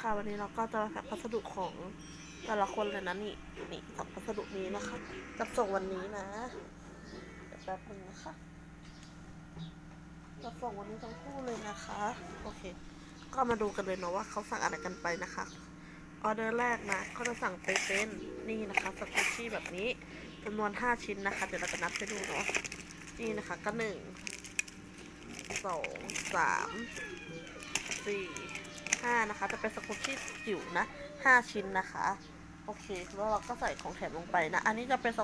ค่ะ วันนี้เราก็จะมาแพ็คพัสดุของแต่ละคนเลยนะนี่นี่สองพัสดุนี้นะคะจะส่งวันนี้นะเดี๋ยวแป๊บนึงนะคะจะส่งวันนี้ทั้งคู่เลยนะคะ โอเค ก็มาดูกันเลยเนาะว่าเขาสั่งอะไรกันไปนะคะออเดอร์แรกนะเขาจะสั่งไปเป็นนี่นะคะสกูชี่แบบนี้จำนวน5ชิ้นนะคะ เดี๋ยวเราจะนับให้ดูเนาะนี่นะคะก็หนึ่งสองสามสี่ ห้านะคะ จะเป็นสกูชี่จิ๋วนะห้าชิ้นนะคะ โอเค แล้วเราก็ใส่ของแถมลงไปนะ อันนี้จะเป็นส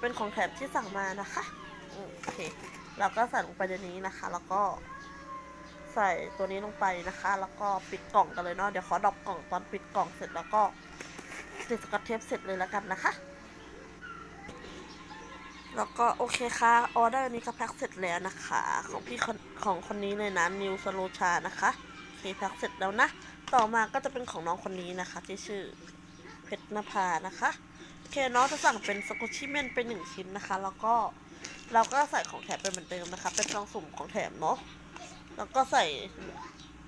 เป็นของแถมที่สั่งมานะคะโอเค เราก็ใส่ลงไปในนี้นะคะ แล้วก็ใส่ตัวนี้ลงไปนะคะ แล้วก็ปิดกล่องกันเลยเนาะ เดี๋ยวขอดรอปกล่องตอนปิดกล่องเสร็จแล้วก็ติดสกอตเทปเสร็จเลยแล้วกันนะคะ แล้วก็โอเคค่ะ ออเดอร์นี้ก็แพ็คเสร็จแล้วนะคะ ของพี่คของคนนี้เลยนะนิวสโลชานะคะ เคพ็คเสร็จแล้วนะ ต่อมาก็จะเป็นของน้องคนนี้นะคะ ที่ชื่อเพชรนภานะคะโอเคน้องจะสั่งเป็นสกุชชี่เมนเป็นหนึ่งชิ้นนะคะ แล้วก็เราก็ใส่ของแถมไปเหมือนเดิมนะคะ เป็นซองสุ่มของแถมเนาะแล้วก็ใส่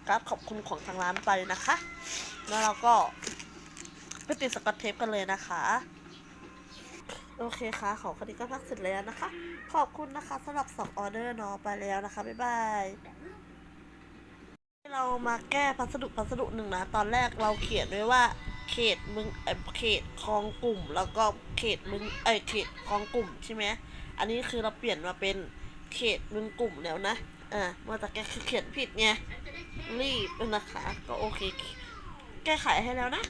การ์ดขอบคุณของทางร้านไปนะคะ แล้วเราก็ไปติดสกอตเทปกันเลยนะคะโอเคค่ะของคนนี้ก็พักเสร็จแล้วนะคะ ขอบคุณนะคะสำหรับ2ออเดอร์เนาะไปแล้วนะคะ บ๊ายบาย เรามาแก้พัสดุพัสดุหนึ่งนะ ตอนแรกเราเขียนไว้ว่า เขตมึงเออเขตคลองกลุ่ม แล้วก็เขตมึงเอ้เขตคลองกลุ่มใช่ไหมอันนี้คือเราเปลี่ยนมาเป็นเขตมึงกลุ่มแล้วนะอ่ามาจากแกคือเขียนผิดไงรีบนะคะ ก็โอเค แก้ไขให้แล้วนะ